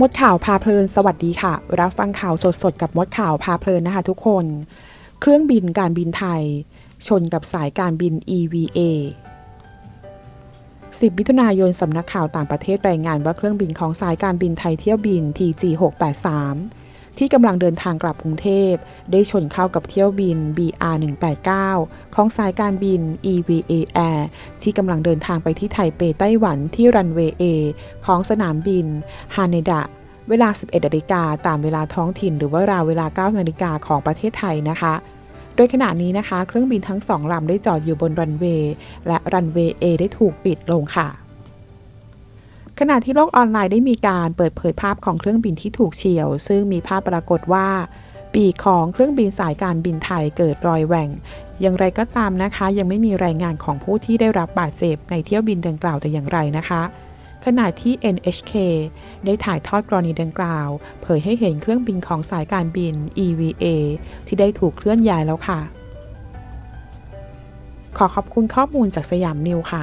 มดข่าวพาเพลินสวัสดีค่ะ รับฟังข่าวสดๆ กับมดข่าวพาเพลินนะคะทุกคน เครื่องบินการบินไทย ชนกับสายการบิน EVA 10 มิถุนายนสำนักข่าวต่างประเทศรายงานว่าเครื่องบินของสายการบินไทยเที่ยวบิน TG 683 ที่กำลังเดินทางกลับกรุงเทพ ได้ชนเข้ากับเที่ยวบิน BR 189ของสายการบิน EVA Air ที่กำลังเดินทางไปที่ไทเปไต้หวันที่รันเวย์ A ของสนามบินฮาเนดะเวลา 11นาฬิกาตามเวลาท้องถิ่น หรือว่าราวเวลา 9นาฬิกาของประเทศไทยนะคะ โดยขณะนี้นะคะ เครื่องบินทั้งสองลำได้จอดอยู่บนรันเวย์และรันเวย์ A ได้ถูกปิดลงค่ะ ขณะที่โลกออนไลน์ได้มีการเปิดเผยภาพของเครื่องบินที่ถูกเฉียว ซึ่งมีภาพปรากฏว่า ปีกของเครื่องบินสายการบินไทยเกิดรอยแหว่ง อย่างไรก็ตามนะคะ ยังไม่มีรายงานของผู้ที่ได้รับบาดเจ็บในเที่ยวบินดังกล่าวแต่อย่างไรนะคะขณะที่ NHK ได้ถ่ายทอดกรณีดังกล่าว เผยให้เห็นเครื่องบินของสายการบิน EVA ที่ได้ถูกเคลื่อนย้ายแล้วค่ะ ขอขอบคุณข้อมูลจากสยามนิวค่ะ